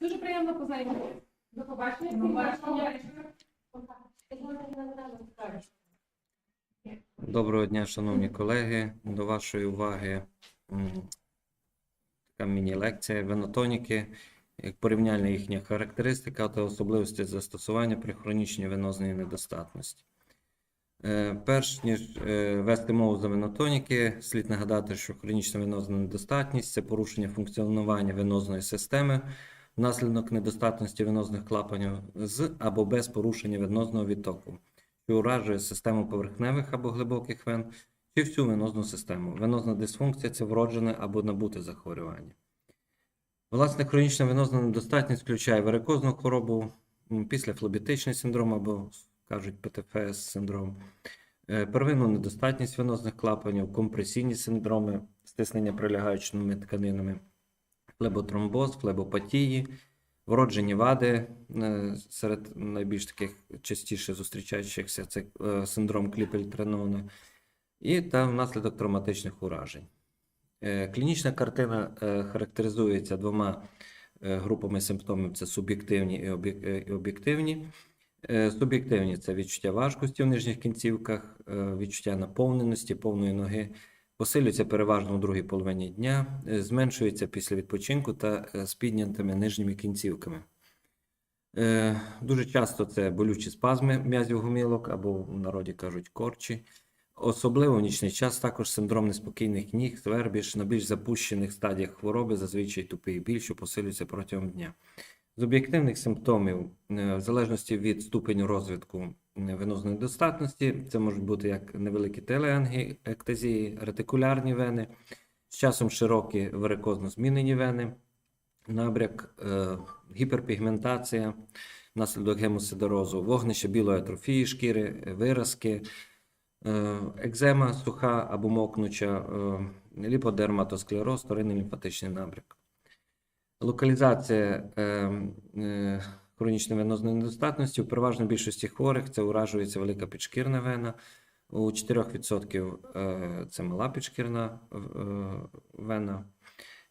Дуже приємно познайомитися. До побачення. До побачення. Доброго дня, шановні колеги. До вашої уваги така міні-лекція венотоніки, як порівняльна їхня характеристика та особливості застосування при хронічній венозній недостатності. Е, Перш ніж е, вести мову за венотоніки, слід нагадати, що хронічна венозна недостатність це порушення функціонування венозної системи внаслідок недостатності венозних клапанів з або без порушення венозного відтоку що уражує систему поверхневих або глибоких вен, чи всю венозну систему. Венозна дисфункція це вроджене або набуте захворювання. Власне, хронічна венозна недостатність включає варикозну хворобу, м, післяфлебітичний синдром або кажуть ПТФС синдром, е, первинну недостатність венозних клапанів, компресійні синдроми, стиснення прилягаючими тканинами, флеботромбоз, флебопатії, Вроджені вади е, серед найбільш таких частіше зустрічаючихся це е, синдром Кліпельтренона і та внаслідок травматичних уражень. Е, Клінічна картина характеризується двома групами симптомів: це суб'єктивні і об'єк- і об'єктивні. Суб'єктивні це відчуття важкості в нижніх кінцівках, відчуття наповненості, повної ноги, посилюється переважно у другій половині дня, е, зменшується після відпочинку та е, з піднятими нижніми кінцівками. Е, Дуже часто це болючі спазми м'язів гумілок або в народі кажуть корчі. Особливо в нічний час також синдром неспокійних ніг, свербіж на більш запущених стадіях хвороби, зазвичай тупий біль, що посилюється протягом дня. З об'єктивних симптомів, е, в залежності від ступеню розвитку е, венозної недостатності, це можуть бути як невеликі телеанги, ектезії, ретикулярні вени, з часом широкі варикозно змінені вени, набряк, е, гіперпігментація, внаслідок гемосидерозу, вогнище білої атрофії шкіри, виразки, екзема суха або мокнуча, ліподерматосклероз, вторинний лімфатичний набряк. Локалізація е, е, хронічної венозної недостатності у переважній більшості хворих це уражується велика підшкірна вена. У 4% е, це мала підшкірна е, вена.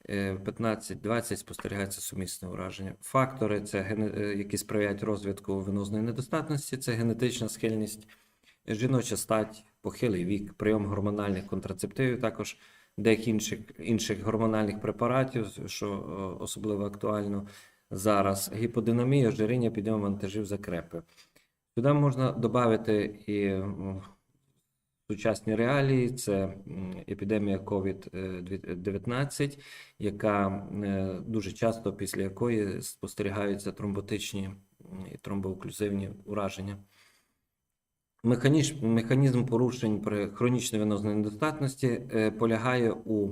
Е, 15-20 спостерігається сумісне ураження. Фактори, це, які сприяють розвитку венозної недостатності, це генетична схильність, жіноча стать, похилий вік, прийом гормональних контрацептивів, також деяких інших, інших гормональних препаратів, що е, особливо актуально зараз, гіподинамія, ожиріння, підйом вантажів, закрепи. Сюди можна додати і сучасні реалії, це епідемія COVID-19, яка е, дуже часто після якої спостерігаються тромботичні і тромбооклюзивні ураження. Механізм, механізм порушень при хронічній венозної недостатності е, полягає у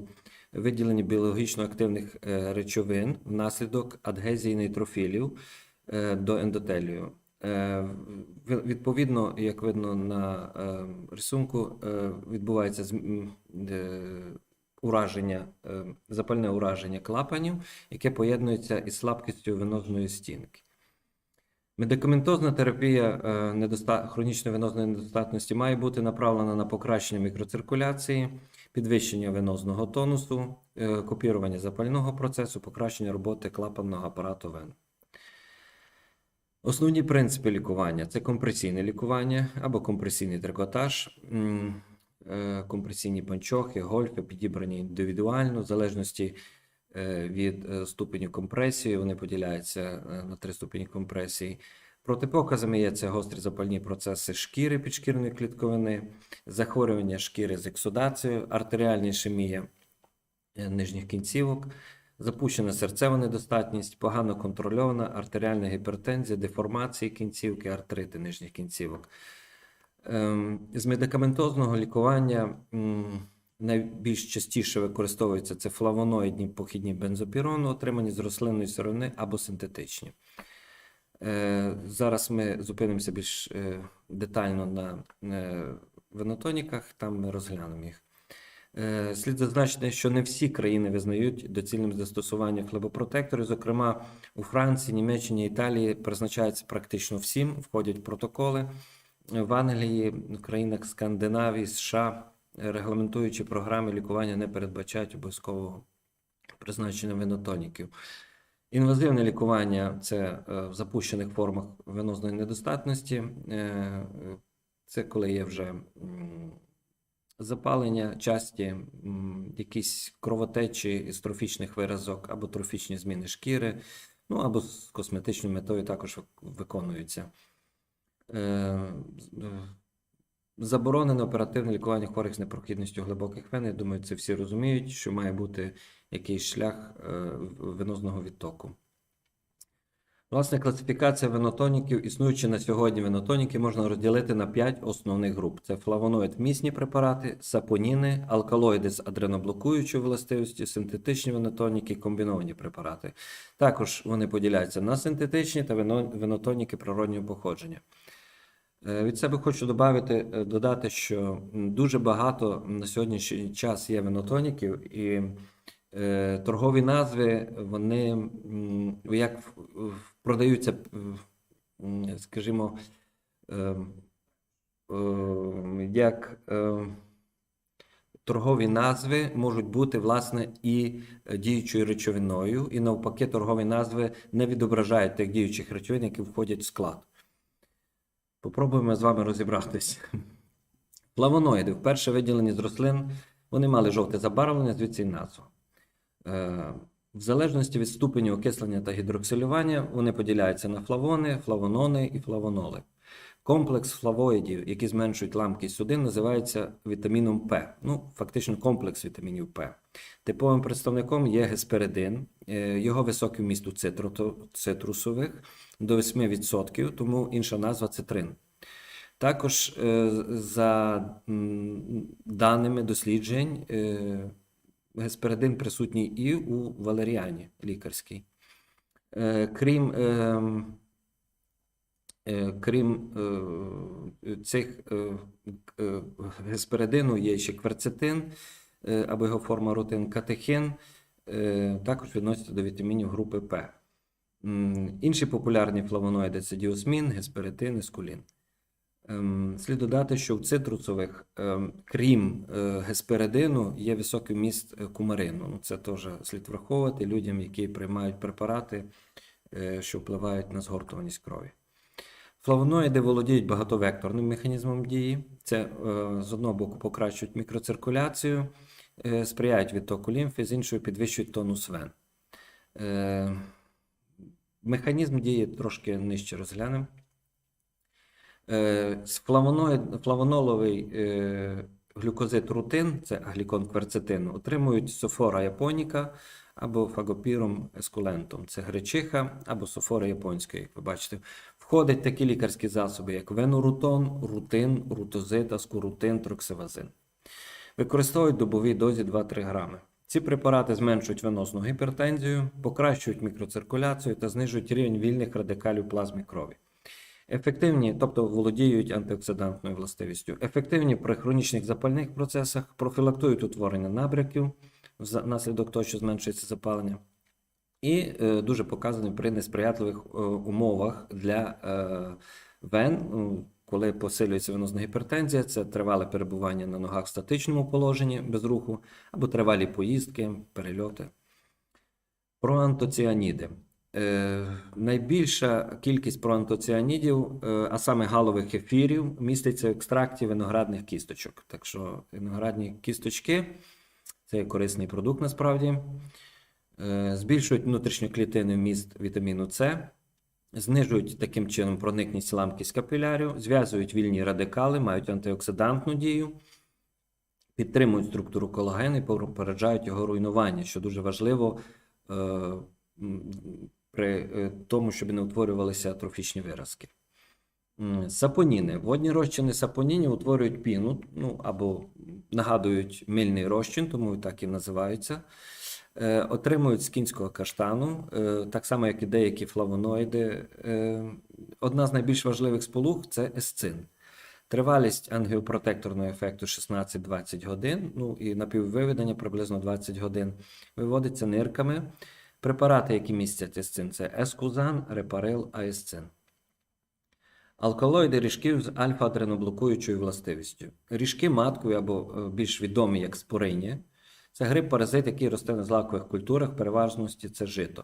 виділенні біологічно активних е, речовин внаслідок адгезії нейтрофілів е, до ендотелію. Відповідно, як видно на рисунку, відбувається ураження, запальне ураження клапанів, яке поєднується із слабкістю венозної стінки. Медикаментозна терапія е, хронічної венозної недостатності має бути направлена на покращення мікроциркуляції, підвищення венозного тонусу, е, копірування запального процесу, покращення роботи клапанного апарату вен. Основні принципи лікування це компресійне лікування або компресійний трикотаж, е, компресійні панчохи, гольфи, підібрані індивідуально, в залежності від е, ступеню компресії. Вони поділяються е, на три ступені компресії. Протипоказами є це гострі запальні процеси шкіри підшкірної клітковини, захворювання шкіри з ексудацією, артеріальна ішемія е, нижніх кінцівок, запущена серцева недостатність, погано контрольована артеріальна гіпертензія, деформації кінцівки, артрити нижніх кінцівок. Ем, З медикаментозного лікування найбільш частіше використовуються це флавоноїдні похідні бензопірони, отримані з рослинної сировини або синтетичні. Е, Зараз ми зупинимося більш е, детально на е, венотоніках, там ми розглянемо їх. Слід зазначити, що не всі країни визнають доцільним застосування хлебопротекторів. Зокрема, у Франції, Німеччині, Італії призначаються практично всім, входять протоколи. В Англії, в країнах Скандинавії, США регламентуючі програми лікування не передбачають обов'язкового призначення венотоніків. Інвазивне лікування це е, в запущених формах венозної недостатності. Е, Це коли є вже запалення, часті, якісь кровотечі із трофічних виразок або трофічні зміни шкіри, ну або з косметичною метою також виконуються. З- Заборонене оперативне лікування хворих з непрохідністю глибоких вен. Я думаю, це всі розуміють, що має бути якийсь шлях е, венозного відтоку. Власне, класифікація венотоніків, існуючі на сьогодні венотоніки, можна розділити на 5 основних груп: це флавоноїд місні препарати, сапоніни, алкалоїди з адреноблокуючою властивістю, синтетичні венотоніки, комбіновані препарати. Також вони поділяються на синтетичні та венотоніки природнього походження. Е, Від себе хочу добавити, е, додати, що дуже багато на сьогоднішній час є венотоніків, і е, торгові назви вони як продаються, скажімо, як торгові назви можуть бути власне і діючою речовиною, і навпаки, торгові назви не відображають тих діючих речовин, які входять в склад. Попробуємо з вами розібратись. Флавоноїди, вперше виділені з рослин, вони мали жовте забарвлення, звідси й назва. Е, В залежності від ступеню окислення та гідроксилювання вони поділяються на флавони, флавонони і флавоноли. Комплекс флавоїдів, які зменшують ламкість судин, називається вітаміном П. Ну, фактично комплекс вітамінів П. Типовим представником є гесперидин, Е, його високий вміст у цитру- цитрусових до 8%, тому інша назва цитрин. Також е, за даними досліджень, е, гесперидин присутній і у валеріані лікарській. Е, Крім, крім цих гесперидину є ще кверцетин або його форма рутин катехин, е, також відносяться до вітамінів групи П. Інші популярні флавоноїди це діосмін, гесперитин і скулін. Ем, Слід додати, що в цитрусових, ем, крім е, гесперидину, є високий вміст е, кумарину. Ну, Це теж слід враховувати людям, які приймають препарати, е, що впливають на згортуваність крові. Флавоноїди володіють багатовекторним механізмом дії. Це з одного боку покращують мікроциркуляцію, сприяють відтоку лімфи, з іншого підвищують тонус вен. Механізм дії трошки нижче розглянемо. Е, флавоноловий е, глюкозид рутин, це глікон кверцетину, отримують софора японіка або фагопіром ескулентом. Це гречиха або софора японська, як ви бачите. Входять такі лікарські засоби, як венорутон, рутин, рутозид, аскорутин, троксивазин. Використовують в добовій дозі 2-3 грами. Ці препарати зменшують венозну гіпертензію, покращують мікроциркуляцію та знижують рівень вільних радикалів в плазмі крові. Ефективні, тобто володіють антиоксидантною властивістю. Ефективні при хронічних запальних процесах, профілактують утворення набряків внаслідок того, що зменшується запалення. І е, дуже показані при несприятливих е, умовах для е, вен, ну, коли посилюється венозна гіпертензія, це тривале перебування на ногах в статичному положенні без руху, або тривалі поїздки, перельоти. Проантоціаніди. Е, найбільша кількість проантоціанідів, е, а саме галових ефірів, міститься в екстракті виноградних кісточок. Так що виноградні кісточки це корисний продукт насправді. Е, збільшують внутрішньоклітинний вміст вітаміну С, знижують таким чином проникність ламкість капілярів, зв'язують вільні радикали, мають антиоксидантну дію, підтримують структуру колагену і попереджають його руйнування, що дуже важливо е, при е, тому, щоб не утворювалися атрофічні виразки. Сапоніни. Водні розчини сапонінів утворюють піну, ну або нагадують мильний розчин, тому і так і називаються. Е, Отримують з кінського каштану, е, так само, як і деякі флавоноїди. Е, Одна з найбільш важливих сполук це есцин. Тривалість ангіопротекторного ефекту 16-20 годин, ну і напіввиведення приблизно 20 годин. Виводиться нирками. Препарати, які містять есцин, це ескузан, репарил, аесцин. Алкалоїди ріжків з альфа-адреноблокуючою властивістю. Ріжки маткові або більш відомі як спорині. Це гриб-паразит, який росте на злакових культурах, переважності це жито.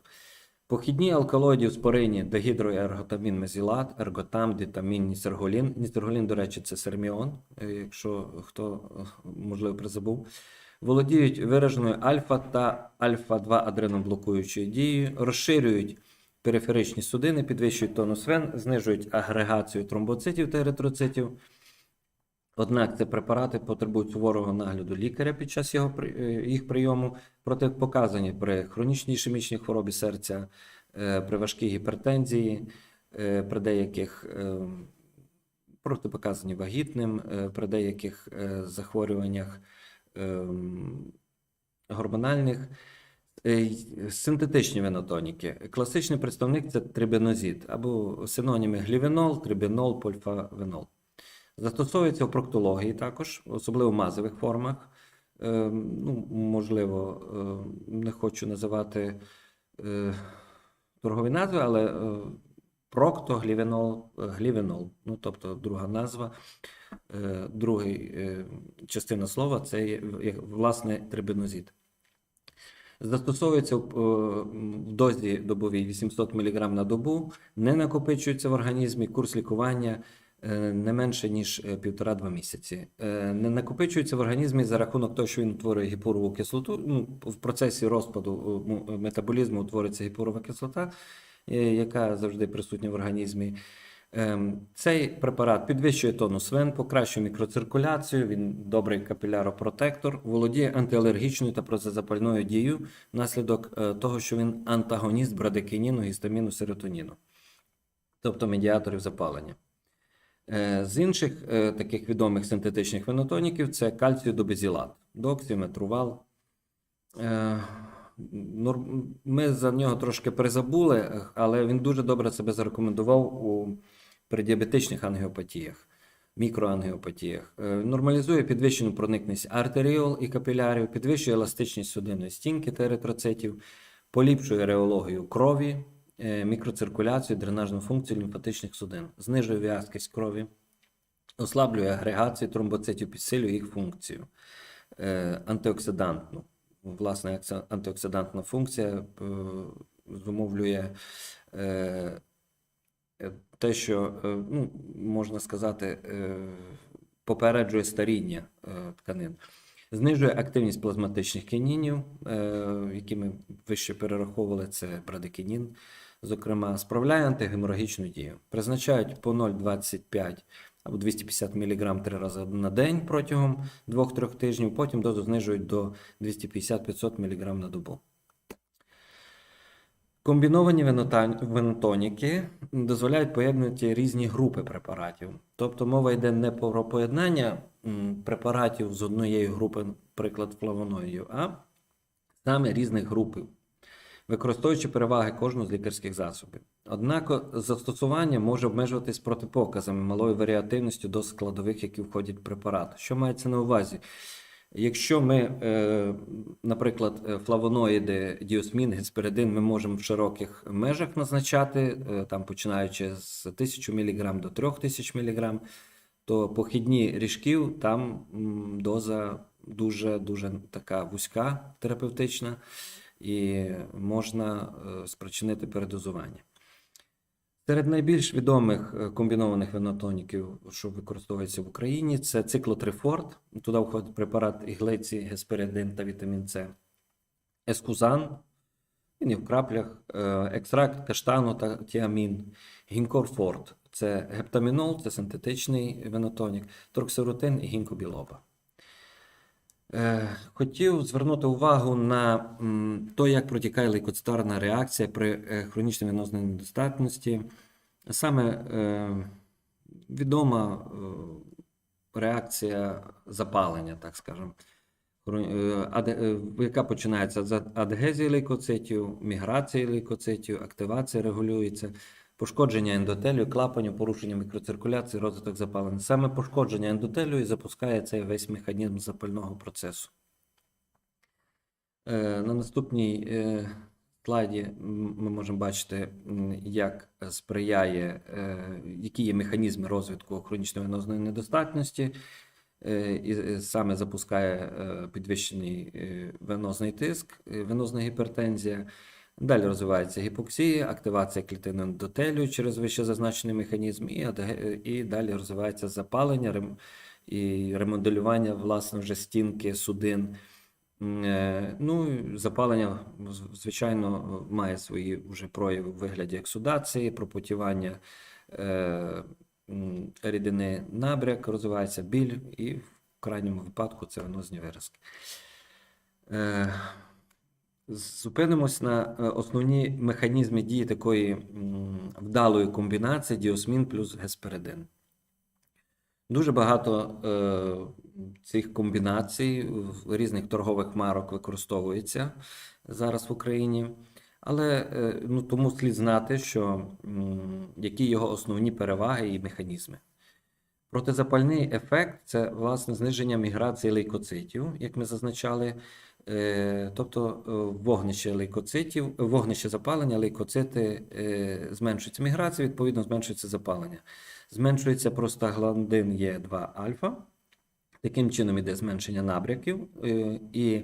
Похідні алкалоїді в спорині дегідроерготамін мезілат, ерготам, дитамін, нісерголін. Нісерголін, до речі, це серміон, е, якщо хто е, можливо призабув. Володіють вираженою альфа та альфа-2 адреноблокуючою дією, розширюють периферичні судини, підвищують тонус вен, знижують агрегацію тромбоцитів та еритроцитів. Однак ці препарати потребують суворого нагляду лікаря під час його, е, їх прийому, протипоказані при хронічній ішемічній хворобі серця, е, при важкій гіпертензії, е, при деяких протипоказані вагітним, при деяких захворюваннях гормональних. Синтетичні венотоніки. Класичний представник це трибенозід або синоніми глівенол, трибенол, польфавенол. Застосовується в проктології також, особливо в мазових формах. Е, ну, можливо, е, не хочу називати е, торгові назви, але е, проктоглівенол, е, глівенол, ну, тобто друга назва, е, другий е, частина слова це є, власне трибенозід. Застосовується в, е, дозі добовій 800 мг на добу, не накопичується в організмі, курс лікування не менше, ніж е, півтора-два місяці. Е, Не накопичується в організмі за рахунок того, що він утворює гіпурову кислоту. Ну, в процесі розпаду е, метаболізму утворюється гіпурова кислота, е, яка завжди присутня в організмі. Ем, Цей препарат підвищує тонус вен, покращує мікроциркуляцію, він добрий капіляропротектор, володіє антиалергічною та протизапальною дією внаслідок е, того, що він антагоніст брадикініну, гістаміну, серотоніну, тобто медіаторів запалення. Е, З інших е, таких відомих синтетичних венотоніків це кальціодобезілат, доксіметрувал. Е, Ми за нього трошки призабули, але він дуже добре себе зарекомендував у преддіабетичних ангіопатіях, мікроангіопатіях. Нормалізує підвищену проникність артеріол і капілярів, підвищує еластичність судинної стінки та еритроцитів, поліпшує реологію крові, мікроциркуляцію, дренажну функцію лімфатичних судин, знижує в'язкість крові, ослаблює агрегацію тромбоцитів, підсилює їх функцію, е, антиоксидантну. Власне, антиоксидантна функція е, зумовлює е, е, те, що е, ну, можна сказати, е, попереджує старіння е, тканин. Знижує активність плазматичних кінінів, е, які ми вище перераховували, це брадикінін, зокрема, справляє антигеморагічну дію. Призначають по 0,25 або 250 мг три рази на день протягом 2-3 тижнів, потім дозу знижують до 250-500 мг на добу. Комбіновані венотоніки дозволяють поєднувати різні групи препаратів. Тобто мова йде не про поєднання препаратів з однієї групи, наприклад, флавоноїдів, а саме різних груп, використовуючи переваги кожного з лікарських засобів. Однак застосування може обмежуватись протипоказами малою варіативністю до складових, які входять в препарат. Що мається на увазі? Якщо ми, е, наприклад, е, флавоноїди, діосмін, гесперидин, ми можемо в широких межах назначати, е, там починаючи з 1000 мг до 3000 мг, то похідні ріжків там доза дуже дуже така вузька терапевтична, і можна е, спричинити передозування. Серед найбільш відомих е, комбінованих венотоніків, що використовується в Україні, це циклотрифорд. Туди входить препарат іглиці, гесперидин та вітамін С. Ескузан, він є в краплях, е, екстракт каштану та тіамін, гінкорфорд це гептамінол, це синтетичний венотонік, торксирутин і гінкобілоба. Е, Хотів звернути увагу на те, як протікає лейкоцитарна реакція при е, хронічній венозній недостатності. Саме е, відома реакція запалення, так скажемо, яка починається з адгезії лейкоцитів, міграції лейкоцитів, активація регулюється, пошкодження ендотелію, клапанів, порушення мікроциркуляції, розвиток запалення. Саме пошкодження ендотелію і запускає цей весь механізм запального процесу. Е, На наступній е, слайді ми можемо бачити, як сприяє, е, які є механізми розвитку хронічної венозної недостатності. І саме запускає підвищений венозний тиск, венозна гіпертензія, Далі розвивається гіпоксія, активація клітин ендотелію через вище зазначений механізм, і, і далі розвивається запалення рем- і ремоделювання власне вже стінки судин. Е, Ну, запалення, звичайно, має свої вже прояви в вигляді ексудації, пропотівання е, рідини набряк, розвивається біль, і в крайньому випадку це венозні виразки. Е, Зупинимось на е, основні механізми дії такої вдалої комбінації діосмін плюс гесперидин. Дуже багато е, цих комбінацій в різних торгових марок використовується зараз в Україні. Але е, ну, тому слід знати, що м, які його основні переваги і механізми. Протизапальний ефект це власне зниження міграції лейкоцитів, як ми зазначали. Е, Тобто е, вогнище лейкоцитів, вогнище запалення, лейкоцити е, зменшується міграція, відповідно, зменшується запалення. Зменшується простагландин Е2 альфа. Таким чином іде зменшення набряків е, і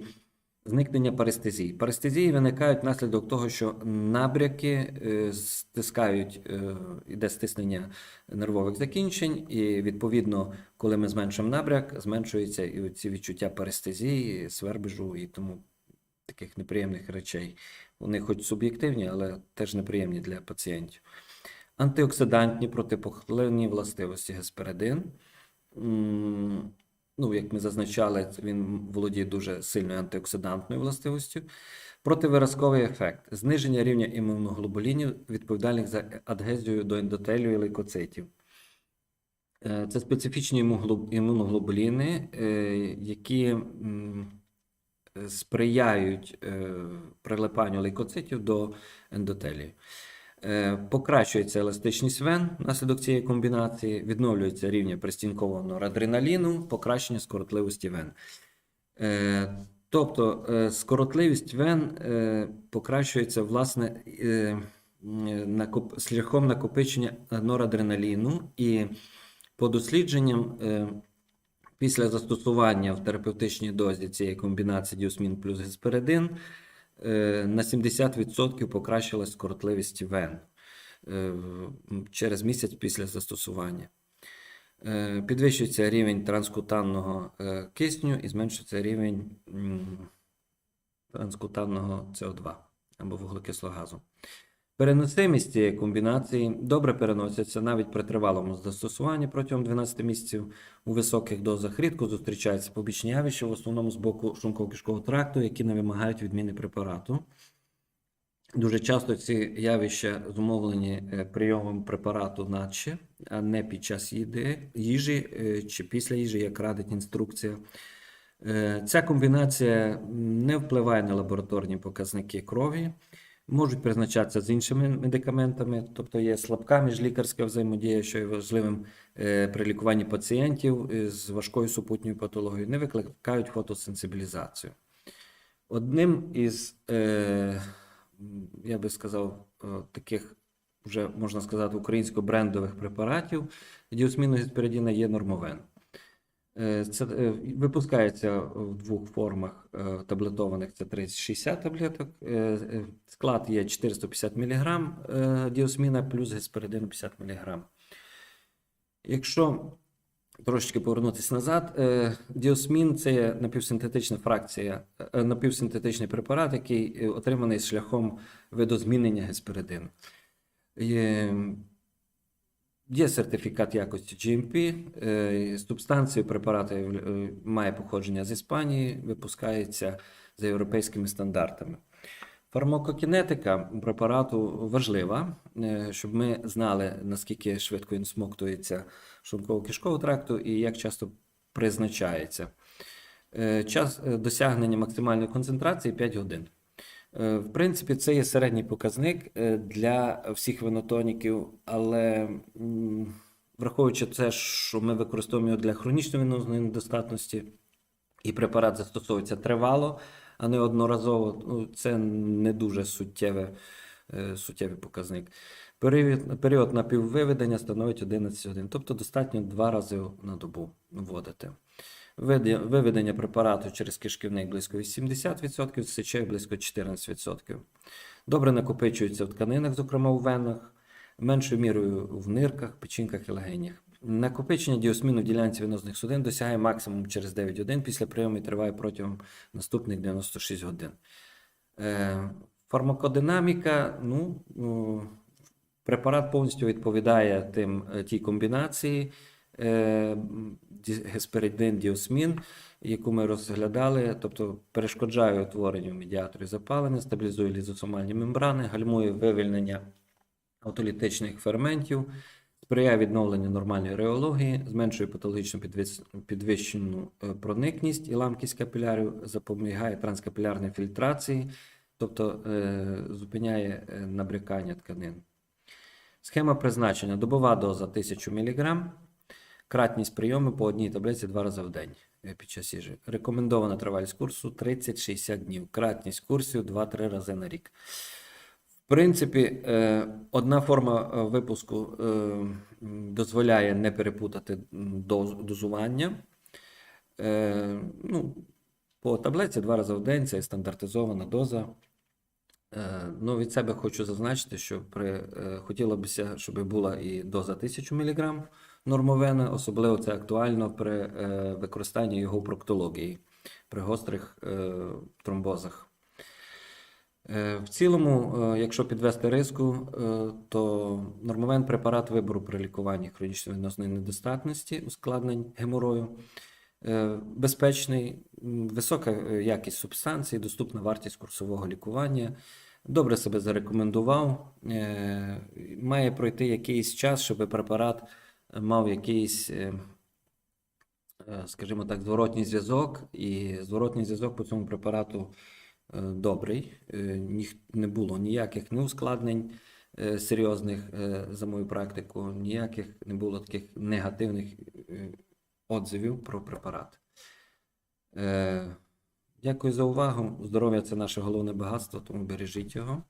зникнення парестезії. Парестезії виникають внаслідок того, що набряки е, стискають, е, іде стиснення нервових закінчень, і відповідно, коли ми зменшуємо набряк, зменшується і ці відчуття парестезії, свербежу і тому таких неприємних речей. Вони хоч суб'єктивні, але теж неприємні для пацієнтів. Антиоксидантні протипухлинні властивості гесперидин. Ну, як ми зазначали, він володіє дуже сильною антиоксидантною властивістю. Противиразковий ефект зниження рівня імуноглобулінів, відповідальних за адгезію до ендотелію і лейкоцитів. Е, Це специфічні імуноглоб- імуноглобуліни, е, які сприяють е, прилипанню лейкоцитів до ендотелію. Е, Покращується еластичність вен внаслідок цієї комбінації, відновлюється рівня пристінкового норадреналіну, покращення скоротливості вен. Е, Тобто е, скоротливість вен покращується власне шляхом накопичення норадреналіну, і по дослідженням після застосування в терапевтичній дозі цієї комбінації діосмін плюс гесперидин е, на 70% покращилась скоротливість вен е, через місяць після застосування. Е, Підвищується рівень транскутанного е, кисню і зменшується рівень транскутанного СО2 або вуглекислого газу. Переносимість комбінації добре переноситься навіть при тривалому застосуванні протягом 12 місяців. У високих дозах рідко зустрічаються побічні явища, в основному з боку шлунково-кишкового тракту, які не вимагають відміни препарату. Дуже часто ці явища зумовлені е, прийомом препарату наче, а не під час їди, їжі е, чи після їжі, як радить інструкція. Е, Ця комбінація не впливає на лабораторні показники крові, можуть призначатися з іншими медикаментами, тобто є слабка міжлікарська взаємодія, що є важливим е, при лікуванні пацієнтів е, з важкою супутньою патологією, не викликають фотосенсибілізацію. Одним із, е, я би сказав, таких вже можна сказати, українсько-брендових препаратів діосміну гесперидіна є нормовен. Е, Це е, випускається в двох формах е, таблетованих. Це 30-60 таблеток. Склад є 450 мг діосміна плюс гесперидину 50 мг. Якщо трошечки повернутися назад, діосмін це напівсинтетична фракція, напівсинтетичний препарат, який отриманий шляхом видозмінення гесперидину. Є, сертифікат якості GMP, е, субстанція препарату е, має походження з Іспанії, випускається за європейськими стандартами. Фармакокінетика препарату важлива, е, щоб ми знали, наскільки швидко він смоктується шлунково-кишкового тракту і як часто призначається. Час досягнення максимальної концентрації 5 годин. Е, В принципі, це є середній показник е, для всіх венотоніків, але враховуючи це, що ми використовуємо для хронічної венозної недостатності, і препарат застосовується тривало, а не одноразово, ну, це не дуже суттєве, е, суттєвий показник. Період, період напіввиведення становить 11 годин, тобто достатньо два рази на добу вводити. Виведення препарату через кишківник близько 80%, сечей близько 14%. Добре накопичується в тканинах, зокрема у венах, меншою мірою в нирках, печінках і легенях. Накопичення діосміну в ділянці венозних судин досягає максимум через 9 годин після прийому і триває протягом наступних 96 годин. Е, Фармакодинаміка, ну, препарат повністю відповідає тим, е, тій комбінації е, гесперидин, діосмін, яку ми розглядали, тобто перешкоджає утворенню медіаторів запалення, стабілізує лізосомальні мембрани, гальмує вивільнення аутолітичних ферментів, сприяє відновленню нормальної реології, зменшує патологічну підвищену е, проникність і ламкість капілярів, запобігає транскапілярній фільтрації, тобто е, зупиняє е, набрякання тканин. Схема призначення: добова доза 1000 мг, кратність прийому по одній таблиці два рази в день е, під час їжі. Рекомендована тривалість курсу 30-60 днів, кратність курсів 2-3 рази на рік. В принципі, е, одна форма е, випуску дозволяє не перепутати дозування. Ну, по таблиці два рази в день це стандартизована доза. Ну, від себе хочу зазначити, що при, хотілося б, щоб була і доза 1000 мг нормовена, особливо це актуально при е, використанні його проктології, при гострих е, тромбозах. Е, В цілому, якщо підвести риску, то нормовен препарат вибору при лікуванні хронічної венозної недостатності, ускладнень геморою. Безпечний, висока якість субстанції, доступна вартість курсового лікування. Добре себе зарекомендував. Має пройти якийсь час, щоб препарат мав якийсь, е, е, скажімо так, зворотній зв'язок. І зворотній зв'язок по цьому препарату е, добрий. Не було ніяких неускладнень серйозних за мою практику, ніяких не було таких негативних отзивів про препарат. Дякую за увагу. Здоров'я це наше головне багатство, тому бережіть його.